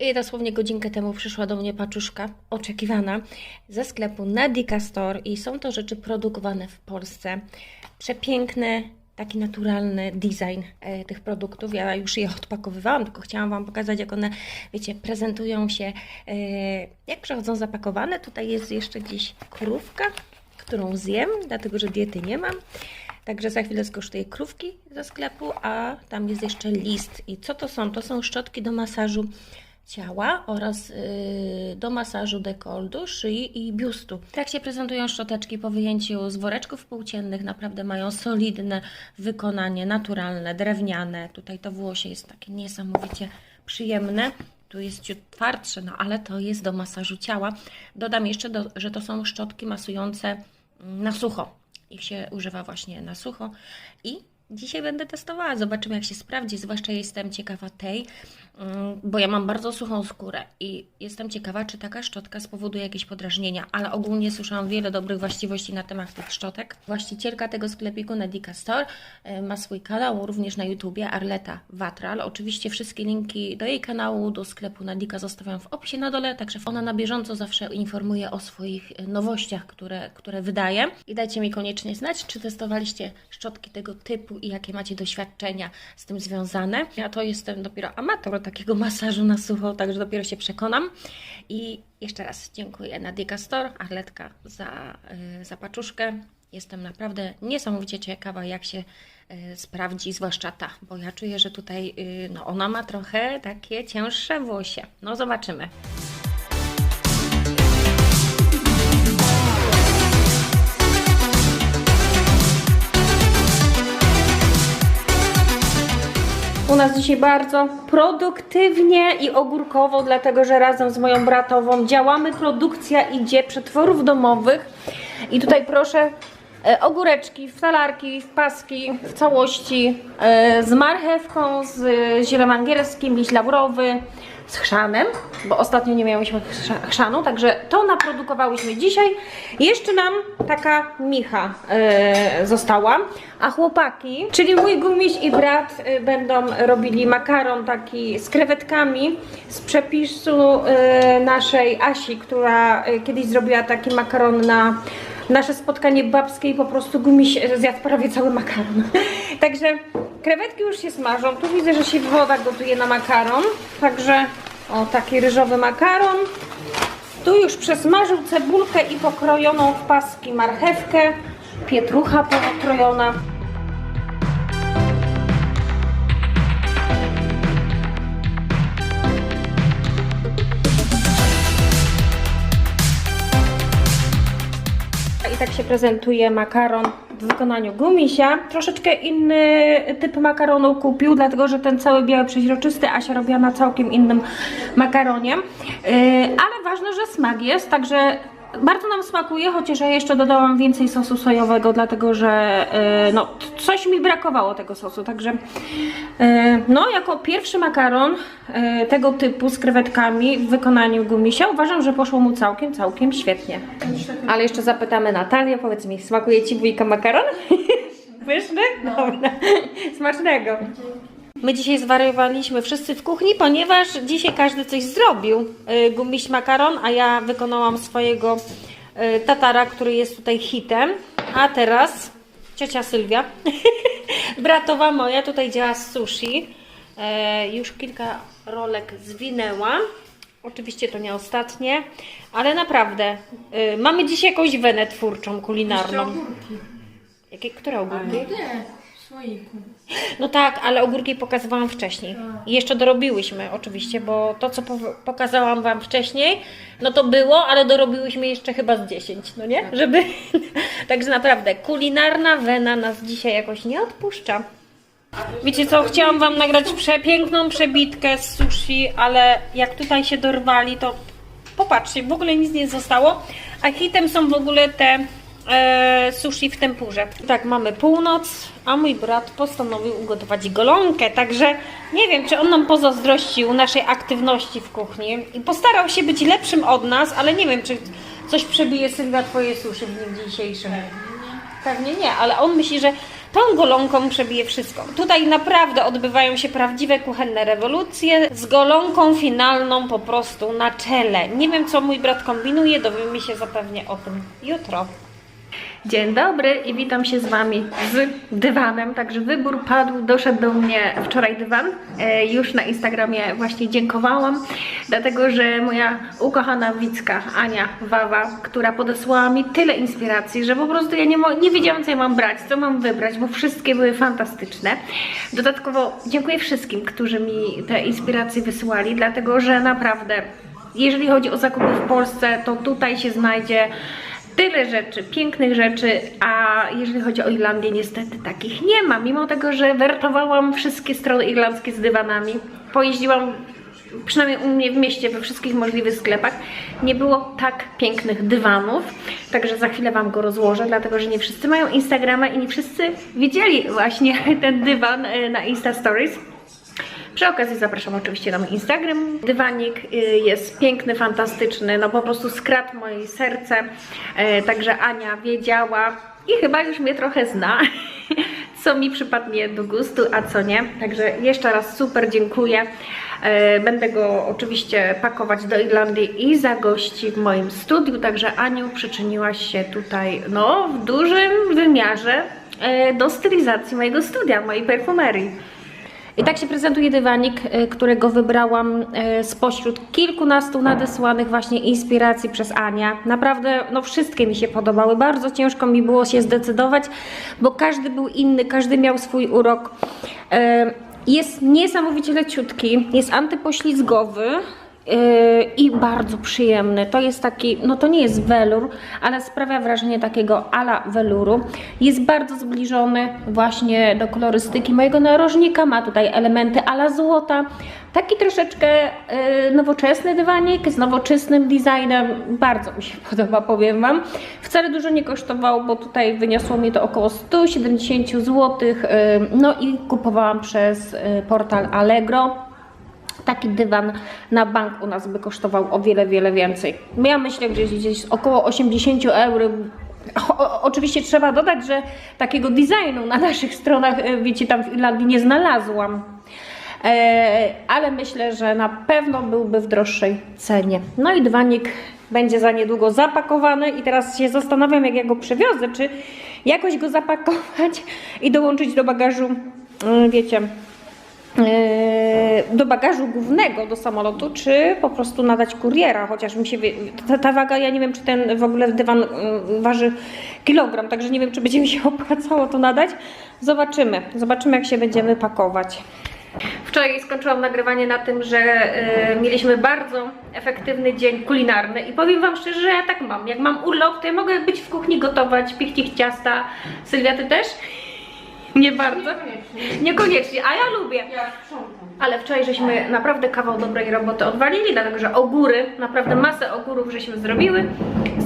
I dosłownie godzinkę temu przyszła do mnie paczuszka, oczekiwana, ze sklepu Nadika Store i są to rzeczy produkowane w Polsce. Przepiękny, taki naturalny design e, tych produktów. Ja już je odpakowywałam, tylko chciałam Wam pokazać, jak one, wiecie, prezentują się, e, jak przychodzą zapakowane. Tutaj jest jeszcze gdzieś krówka, którą zjem, dlatego że diety nie mam. Także za chwilę skosztuję krówki ze sklepu, a tam jest jeszcze list. I co to są? To są szczotki do masażu ciała oraz yy, do masażu dekoldu, szyi i biustu. Tak się prezentują szczoteczki po wyjęciu z woreczków płóciennych. Naprawdę mają solidne wykonanie, naturalne, drewniane. Tutaj to włosie jest takie niesamowicie przyjemne. Tu jest ciut twardsze, no ale to jest do masażu ciała. Dodam jeszcze, do, że to są szczotki masujące mm, na sucho. Ich się używa właśnie na sucho i dzisiaj będę testowała. Zobaczymy, jak się sprawdzi. Zwłaszcza jestem ciekawa tej, mm, bo ja mam bardzo suchą skórę i jestem ciekawa, czy taka szczotka spowoduje jakieś podrażnienia, ale ogólnie słyszałam wiele dobrych właściwości na temat tych szczotek. Właścicielka tego sklepiku Nadika Store e, ma swój kanał również na YouTubie, Arleta Watral. Oczywiście wszystkie linki do jej kanału, do sklepu Nadika zostawiam w opisie na dole, także ona na bieżąco zawsze informuje o swoich e, nowościach, które, które wydaje. I dajcie mi koniecznie znać, czy testowaliście szczotki tego typu i jakie macie doświadczenia z tym związane. Ja to jestem dopiero amator takiego masażu na sucho, także dopiero się przekonam. I jeszcze raz dziękuję Nadika Store, Arletka za, yy, za paczuszkę. Jestem naprawdę niesamowicie ciekawa, jak się y, sprawdzi, zwłaszcza ta, bo ja czuję, że tutaj y, no, ona ma trochę takie cięższe włosie. No zobaczymy. U nas dzisiaj bardzo produktywnie i ogórkowo, dlatego że razem z moją bratową działamy. Produkcja idzie przetworów domowych. I tutaj proszę ogóreczki, w talarki, w paski, w całości e, z marchewką, z zielem angielskim, liść laurowy, z chrzanem, bo ostatnio nie miałyśmy chrza- chrzanu, także to naprodukowałyśmy dzisiaj. Jeszcze nam taka micha e, została, a chłopaki, czyli mój gumiś i brat e, będą robili makaron taki z krewetkami z przepisu e, naszej Asi, która e, kiedyś zrobiła taki makaron na nasze spotkanie babskie i po prostu gumiś zjadł prawie cały makaron. Także krewetki już się smażą. Tu widzę, że się woda gotuje na makaron. Także o taki ryżowy makaron. Tu już przesmażył cebulkę i pokrojoną w paski marchewkę. Pietrucha pokrojona. I tak się prezentuje makaron w wykonaniu gumisia. Troszeczkę inny typ makaronu kupił, dlatego że ten cały biały przeźroczysty Asia robiła na całkiem innym makaronie. Yy, ale ważne, że smak jest, także bardzo nam smakuje, chociaż ja jeszcze dodałam więcej sosu sojowego, dlatego że yy, no, coś mi brakowało tego sosu, także yy, no jako pierwszy makaron yy, tego typu z krewetkami w wykonaniu gumisia uważam, że poszło mu całkiem, całkiem świetnie. Ale jeszcze zapytamy Natalię, powiedz mi, smakuje Ci wujka makaron? Pyszny? Dobra, smacznego. My dzisiaj zwariowaliśmy wszyscy w kuchni, ponieważ dzisiaj każdy coś zrobił. Y, Gumiś makaron, a ja wykonałam swojego y, tatara, który jest tutaj hitem. A teraz ciocia Sylwia, bratowa moja, tutaj działa z sushi. E, Już kilka rolek zwinęła. Oczywiście to nie ostatnie, ale naprawdę y, mamy dzisiaj jakąś wenę twórczą, kulinarną. Jakie, które ogórki? Słoiku. No tak, ale ogórki pokazywałam wcześniej. I jeszcze dorobiłyśmy oczywiście, bo to co po- pokazałam Wam wcześniej, no to było, ale dorobiłyśmy jeszcze chyba z 10, no nie? Żeby... Także naprawdę, kulinarna wena nas dzisiaj jakoś nie odpuszcza. Wiecie co, chciałam Wam nagrać przepiękną przebitkę z sushi, ale jak tutaj się dorwali, to popatrzcie, w ogóle nic nie zostało. A hitem są w ogóle te e, sushi w tempurze. Tak, mamy północ, a mój brat postanowił ugotować golonkę, także nie wiem, czy on nam pozazdrościł naszej aktywności w kuchni i postarał się być lepszym od nas, ale nie wiem, czy coś przebije Sylwia Twoje sushi w dniu dzisiejszym. Pewnie nie, ale on myśli, że Tą golonką przebiję wszystko. Tutaj naprawdę odbywają się prawdziwe kuchenne rewolucje z golonką finalną po prostu na czele. Nie wiem, co mój brat kombinuje, dowiemy się zapewne o tym jutro. Dzień dobry i witam się z Wami z dywanem. Także wybór padł, doszedł do mnie wczoraj dywan. E, już na Instagramie właśnie dziękowałam, dlatego że moja ukochana widzka Ania Wawa, która podesłała mi tyle inspiracji, że po prostu ja nie, nie wiedziałam, co ja mam brać, co mam wybrać, bo wszystkie były fantastyczne. Dodatkowo dziękuję wszystkim, którzy mi te inspiracje wysyłali, dlatego że naprawdę, jeżeli chodzi o zakupy w Polsce, to tutaj się znajdzie tyle rzeczy, pięknych rzeczy, a jeżeli chodzi o Irlandię, niestety takich nie ma. Mimo tego, że wertowałam wszystkie strony irlandzkie z dywanami, pojeździłam przynajmniej u mnie w mieście, we wszystkich możliwych sklepach, nie było tak pięknych dywanów. Także za chwilę Wam go rozłożę, dlatego że nie wszyscy mają Instagrama i nie wszyscy widzieli właśnie ten dywan e, na Insta Stories. Przy okazji zapraszam oczywiście na mój Instagram. Dywanik y, jest piękny, fantastyczny, no po prostu skradł moje serce. E, Także Ania wiedziała i chyba już mnie trochę zna, co mi przypadnie do gustu, a co nie. Także jeszcze raz super dziękuję. E, Będę go oczywiście pakować do Irlandii i zagości w moim studiu. Także Aniu przyczyniłaś się tutaj no, w dużym wymiarze e, do stylizacji mojego studia, mojej perfumerii. I tak się prezentuje dywanik, y, którego wybrałam y, spośród kilkunastu nadesłanych właśnie inspiracji przez Ania. Naprawdę, no wszystkie mi się podobały. Bardzo ciężko mi było się zdecydować, bo każdy był inny, każdy miał swój urok. Y, Jest niesamowicie leciutki, jest antypoślizgowy. Yy, i bardzo przyjemny. To jest taki, no to nie jest welur, ale sprawia wrażenie takiego ala weluru. Jest bardzo zbliżony właśnie do kolorystyki mojego narożnika. Ma tutaj elementy ala złota. Taki troszeczkę yy, nowoczesny dywanik z nowoczesnym designem. Bardzo mi się podoba, powiem Wam. Wcale dużo nie kosztował, bo tutaj wyniosło mi to około 170 zł. Yy, no i kupowałam przez portal Allegro. Taki dywan na bank u nas by kosztował o wiele, wiele więcej. Ja myślę gdzieś, gdzieś około 80 euro. O, oczywiście trzeba dodać, że takiego designu na naszych stronach, e, wiecie, tam w Irlandii nie znalazłam. E, ale myślę, że na pewno byłby w droższej cenie. No i dywanik będzie za niedługo zapakowany i teraz się zastanawiam, jak ja go przewiozę, czy jakoś go zapakować i dołączyć do bagażu, mm, wiecie, do bagażu głównego do samolotu, czy po prostu nadać kuriera, chociaż mi się ta, ta waga, ja nie wiem, czy ten w ogóle dywan yy, waży kilogram, także nie wiem, czy będzie mi się opłacało to nadać. Zobaczymy, zobaczymy, jak się będziemy pakować. Wczoraj skończyłam nagrywanie na tym, że yy, mieliśmy bardzo efektywny dzień kulinarny i powiem Wam szczerze, że ja tak mam. Jak mam urlop, to ja mogę być w kuchni gotować, pichcić ciasta. Sylwia, Ty też? Nie bardzo? Niekoniecznie. Niekoniecznie, a ja lubię. Ja sprzątam. Ale wczoraj żeśmy naprawdę kawał dobrej roboty odwalili, dlatego że ogóry, naprawdę masę ogórów żeśmy zrobiły.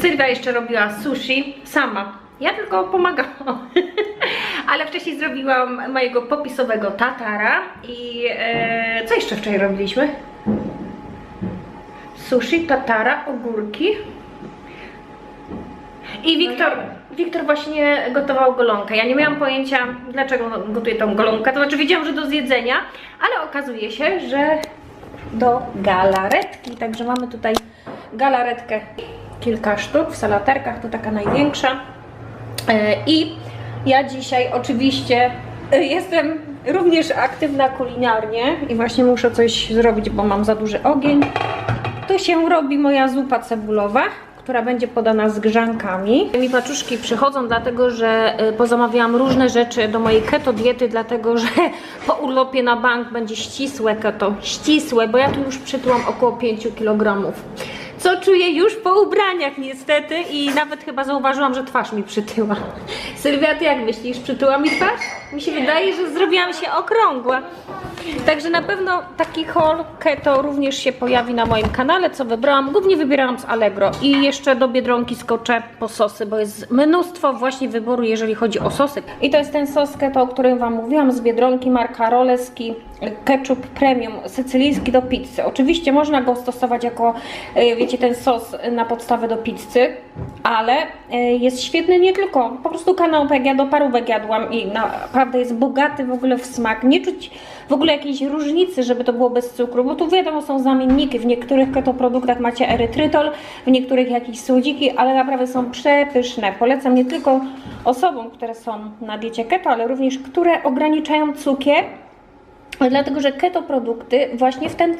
Sylwia jeszcze robiła sushi sama. Ja tylko pomagałam. Ale wcześniej zrobiłam mojego popisowego tatara i e, co jeszcze wczoraj robiliśmy? Sushi, tatara, ogórki. I Wiktor, Wiktor właśnie gotował golonkę. Ja nie miałam pojęcia, dlaczego gotuje tą golonkę. To znaczy wiedziałam, że do zjedzenia, ale okazuje się, że do galaretki. Także mamy tutaj galaretkę kilka sztuk w salaterkach, to taka największa. E, I ja dzisiaj oczywiście e, jestem również aktywna kulinarnie i właśnie muszę coś zrobić, bo mam za duży ogień. Tu się robi moja zupa cebulowa, która będzie podana z grzankami. Mi paczuszki przychodzą dlatego, że y, pozamawiałam różne rzeczy do mojej keto diety, dlatego że po urlopie na bank będzie ścisłe keto, ścisłe, bo ja tu już przytyłam około 5 kg. Co czuję już po ubraniach niestety i nawet chyba zauważyłam, że twarz mi przytyła. Sylwia, ty jak myślisz, przytyła mi twarz? Mi się wydaje, że zrobiłam się okrągła. Także na pewno taki haul keto również się pojawi na moim kanale, co wybrałam. Głównie wybierałam z Allegro i jeszcze do Biedronki skoczę po sosy, bo jest mnóstwo właśnie wyboru, jeżeli chodzi o sosy. I to jest ten sos keto, o którym Wam mówiłam, z Biedronki, marka Roleski. ketchup premium sycylijski do pizzy. Oczywiście można go stosować jako, e, wiecie, ten sos na podstawę do pizzy, ale e, jest świetny nie tylko, po prostu kanałek, ja do parówek jadłam i naprawdę jest bogaty w ogóle w smak. Nie czuć w ogóle jakiejś różnicy, żeby to było bez cukru, bo tu wiadomo są zamienniki, w niektórych keto produktach macie erytrytol, w niektórych jakieś słodziki, ale naprawdę są przepyszne. Polecam nie tylko osobom, które są na diecie keto, ale również które ograniczają cukier, Dlatego, że keto produkty właśnie w ten,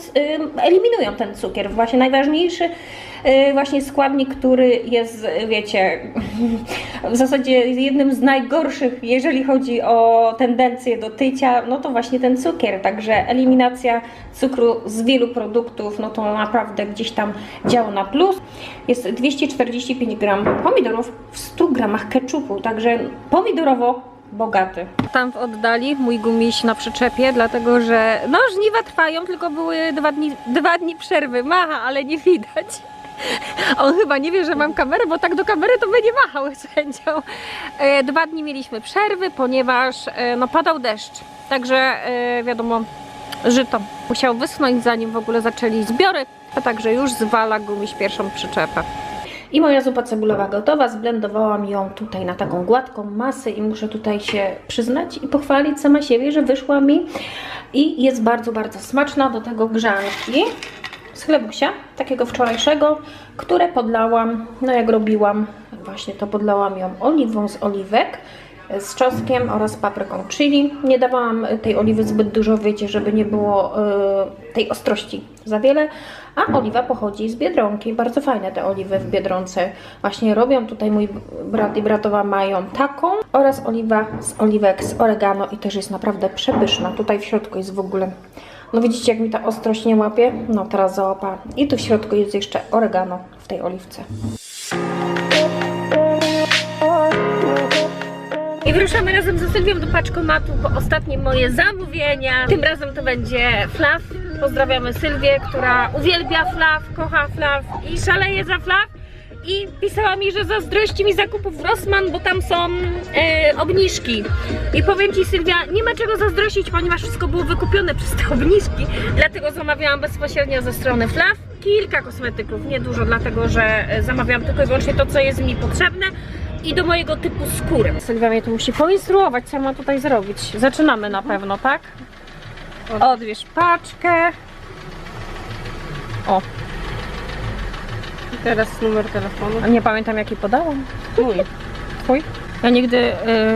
eliminują ten cukier. Właśnie najważniejszy y, właśnie składnik, który jest, wiecie, w zasadzie jednym z najgorszych, jeżeli chodzi o tendencję do tycia, no to właśnie ten cukier. Także eliminacja cukru z wielu produktów, no to naprawdę gdzieś tam działa na plus. Jest 245 gram pomidorów w 100 gramach ketchupu, także pomidorowo bogaty. Tam w oddali mój gumiś na przyczepie, dlatego że no żniwa trwają, tylko były dwa dni, dwa dni przerwy. Macha, ale nie widać. On chyba nie wie, że mam kamerę, bo tak do kamery to by nie machał z chęcią. E, Dwa dni mieliśmy przerwy, ponieważ e, no, padał deszcz. Także e, wiadomo, żyto musiał wyschnąć, zanim w ogóle zaczęli zbiory. A także już zwala gumiś pierwszą przyczepę. I moja zupa cebulowa gotowa. Zblendowałam ją tutaj na taką gładką masę i muszę tutaj się przyznać i pochwalić sama siebie, że wyszła mi i jest bardzo, bardzo smaczna. Do tego grzanki z chlebusia, takiego wczorajszego, które podlałam, no jak robiłam, właśnie to podlałam ją oliwą z oliwek z czosnkiem oraz papryką chili. Nie dawałam tej oliwy zbyt dużo, wiecie, żeby nie było y, tej ostrości za wiele. A oliwa pochodzi z Biedronki. Bardzo fajne te oliwy w Biedronce właśnie robią. Tutaj mój brat i bratowa mają taką oraz oliwa z oliwek z oregano i też jest naprawdę przepyszna. Tutaj w środku jest w ogóle no widzicie, jak mi ta ostrość nie łapie? No teraz załapa. I tu w środku jest jeszcze oregano w tej oliwce. I wyruszamy razem ze Sylwią do paczkomatu po ostatnie moje zamówienia. Tym razem to będzie flaw. Pozdrawiamy Sylwię, która uwielbia flaw, kocha flaw i szaleje za flaw. I pisała mi, że zazdrości mi zakupów w Rossmann, bo tam są e, obniżki. I powiem Ci Sylwia, nie ma czego zazdrościć, ponieważ wszystko było wykupione przez te obniżki. Dlatego zamawiałam bezpośrednio ze strony Flaw. Kilka kosmetyków, nie dużo, dlatego że e, zamawiałam tylko i wyłącznie to, co jest mi potrzebne i do mojego typu skóry. Sylwia mnie tu musi poinstruować, co ma tutaj zrobić. Zaczynamy na pewno, tak? Odbierz paczkę. O, I teraz numer telefonu. a nie pamiętam jaki podałam. Mój. Twój? Ja nigdy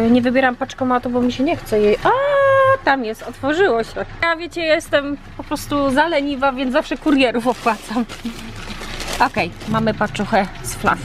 y, nie wybieram paczkomatu, bo mi się nie chce jej. A tam jest, otworzyło się. Ja wiecie, jestem po prostu zaleniwa, więc zawsze kurierów opłacam. Okej, mamy paczuchę z flaw.